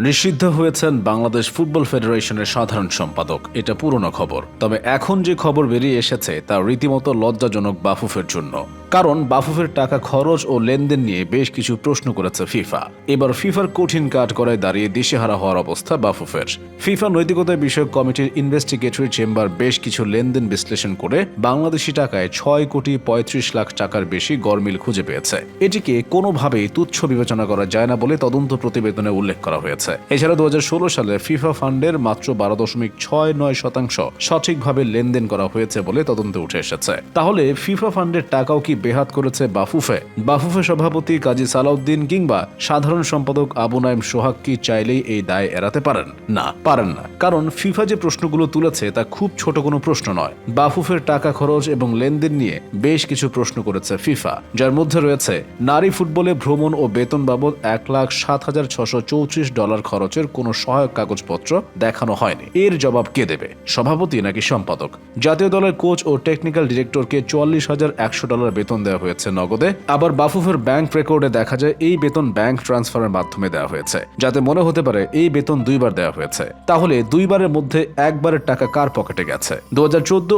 নিষিদ্ধ হয়েছেন বাংলাদেশ ফুটবল ফেডারেশনের সাধারণ সম্পাদক। এটা পুরনো খবর। তবে এখন যে খবর বেরিয়ে এসেছে, তা রীতিমতো লজ্জাজনক বাফুফের জন্য। কারণ বাফুফের টাকা খরচ ও লেনদেন নিয়ে বেশ কিছু প্রশ্ন করেছে ফিফা। এবার ফিফার কঠিন কাঠ করায় দাঁড়িয়ে দিশেহারা হওয়ার অবস্থা বাফুফের। ফিফা নৈতিকতা বিষয়ক কমিটির ইনভেস্টিগেটরি চেম্বার বেশ কিছু লেনদেন বিশ্লেষণ করে বাংলাদেশি টাকায় ছয় কোটি পঁয়ত্রিশ লাখ টাকার বেশি গরমিল খুঁজে পেয়েছে। এটিকে কোনোভাবেই তুচ্ছ বিবেচনা করা যায় না বলে তদন্ত প্রতিবেদনে উল্লেখ করা হয়েছে। এছাড়া দু হাজার ষোলো সালে ফিফা ফান্ডের মাত্র বারো দশমিক ছয় নয় শতাংশ সঠিকভাবে লেনদেন করা হয়েছে বলে তদন্তে উঠে এসেছে। তাহলে ফিফা ফান্ডের টাকাও কি বেহাত করেছে বাফুফে। বাফুফে সভাপতি কাজী সালাউদ্দিন কিংবা সাধারণ সম্পাদক আবু নাইম সোহাগ কি চাইলেই এই দায় এড়াতে পারেন? না পারেন না। কারণ ফিফা যে প্রশ্নগুলো তুলেছে তা খুব ছোট কোনো প্রশ্ন নয়। বাফুফের টাকা খরচ এবং লেনদেন নিয়ে বেশ কিছু প্রশ্ন করেছে ফিফা, যার মধ্যে রয়েছে, নারী ফুটবলে ভ্রমণ ও বেতন বাবদ এক লাখ সাত হাজার ছশো চৌত্রিশ ডলার খরচের কোনো সহায়ক কাগজপত্র দেখানো হয়নি। এর জবাব কে দেবে? সভাপতি নাকি সম্পাদক? জাতীয় দলের কোচ ও টেকনিক্যাল ডিরেক্টরকে চুয়াল্লিশ হাজার একশো ডলার বেতন দেওয়া হয়েছে নগদে। আবার বাফুফের ব্যাংক রেকর্ডে দেখা যায় এই বেতন ব্যাংক ট্রান্সফারের মাধ্যমে দেওয়া হয়েছে। যাতে মনে হতে পারে এই বেতন দুইবার দেওয়া হয়েছে। তাহলে দুইবারের মধ্যে একবারের টাকা কার পকেটে গেছে? দু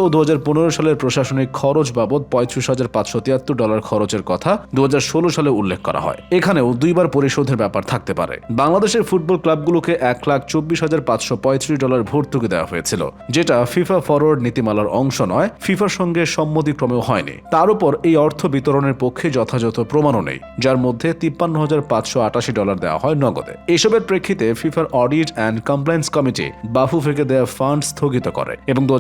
ও দু সালের প্রশাসনিক খরচ বাবদ পঁয়ত্রিশ হাজার পাঁচশো তিয়াত্তর ডলার খরচের কথা দু সালে উল্লেখ করা হয়। এখানেও দুইবার পরিশোধের ব্যাপার থাকতে পারে। বাংলাদেশের ফুটবল ক্লাবগুলোকে এক লাখ চব্বিশ হাজার পাঁচশো পঁয়ত্রিশ ডলার ভর্তুকি দেওয়া হয়েছিল, যেটা ফিফা ফরওয়ার্ড নীতিমালার অংশ নয়, ফিফার সঙ্গে সম্মতিক্রমেও হয়নি। তার উপর এই অর্থ বিতরণের পক্ষে যথাযথ প্রমাণও নেই, যার মধ্যে তিপ্পান্ন হাজার পাঁচশো আটাশি ডলার দেওয়া হয় নগদে। এসবের প্রেক্ষিতে ফিফার অডিট অ্যান্ড কমপ্লায়েন্স কমিটি বাফুফেকে দেওয়া ফান্ড স্থগিত করে এবং দু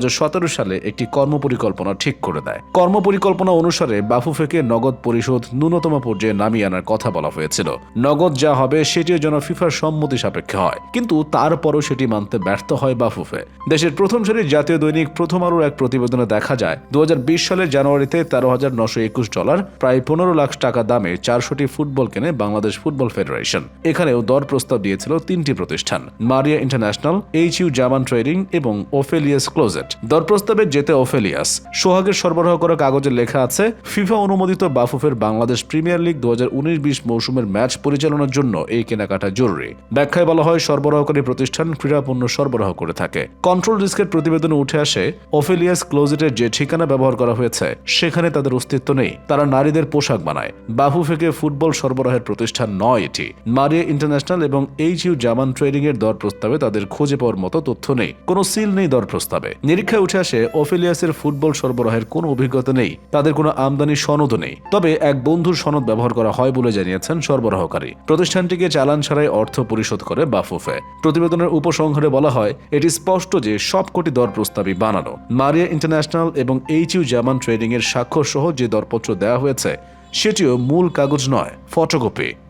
সালে একটি কর্মপরিকল্পনা ঠিক করে দেয়। কর্মপরিকল্পনা অনুসারে বাফুফেকে নগদ পরিশোধ ন্যূনতম পর্যায়ে নামিয়ে আনার কথা বলা হয়েছিল। নগদ যা হবে সেটিও যেন ফিফার সম্মতি সাপেক্ষে হয়, কিন্তু তারপরও সেটি মানতে ব্যর্থ হয় বাফুফে দেশের প্রথম সারির জাতীয় দৈনিক প্রথম আলোর এক প্রতিবেদনে দেখা যায় দু হাজার বিশ সালের জানুয়ারিতে তেরো হাজার নশো একুশ ডলার, প্রায় পনেরো লাখ টাকা দামে চারশোটি ফুটবল কেনে বাংলাদেশ ফুটবল ফেডারেশন। এখানেও দর প্রস্তাব দিয়েছিল তিনটি প্রতিষ্ঠান, Maria International, H U Zaman trading এবং ওফেলিয়াস ক্লোজেট। দর প্রস্তাবে যেতে ওফেলিয়াস। সোহাগের সরবরাহ করা কাগজে লেখা আছে, ফিফা অনুমোদিত বাফুফের বাংলাদেশ প্রিমিয়ার লিগ দু হাজার উনিশ বিশ মৌসুমের ম্যাচ পরিচালনার জন্য এই কেনাকাটা জরুরি। ব্যাখ্যায় বলা হয়, সরবরাহকারী প্রতিষ্ঠান ক্রীড়া পণ্য সরবরাহ করে থাকে। কন্ট্রোল রিস্কের প্রতিবেদনে উঠে আসে, ওফেলিয়াস ক্লোজেটের যে ঠিকানা ব্যবহার করা হয়েছে, সেখানে তাদের অস্তিত্ব নেই তারা নারীদের পোশাক বানায়। বাফুফেকে ফুটবল সরবরাহের প্রতিষ্ঠান নয় এটি। মারিয়া ইন্টারন্যাশনাল এবং এইচ ইউ জামান ট্রেডিং এর দর প্রস্তাবে তাদের খুঁজে পাওয়ার মতো তথ্য নেই। কোনো সিল নেই দর প্রস্তাবে। নিরীক্ষায় উঠে আসে ওফেলিয়াসের ফুটবল সরবরাহের কোনো অভিজ্ঞতা নেই, তাদের কোনো আমদানি সনদও নেই। তবে এক বন্ধুর সনদ ব্যবহার করা হয় বলে জানিয়েছেন সরবরাহকারী। প্রতিষ্ঠানটিকে চালান ছাড়াই অর্থ পরিশোধ করে বাফুফে। প্রতিবেদনের উপসংহারে বলা হয়, এটি স্পষ্ট যে সবকটি দর প্রস্তাবই বানানো। মারিয়া ইন্টারন্যাশনাল এবং এইচ ইউ জামান ট্রেডিং এর স্বাক্ষর সহ যে দরপত্র দেওয়া হয়েছে সেটিও মূল কাগজ নয় ফটোকপি।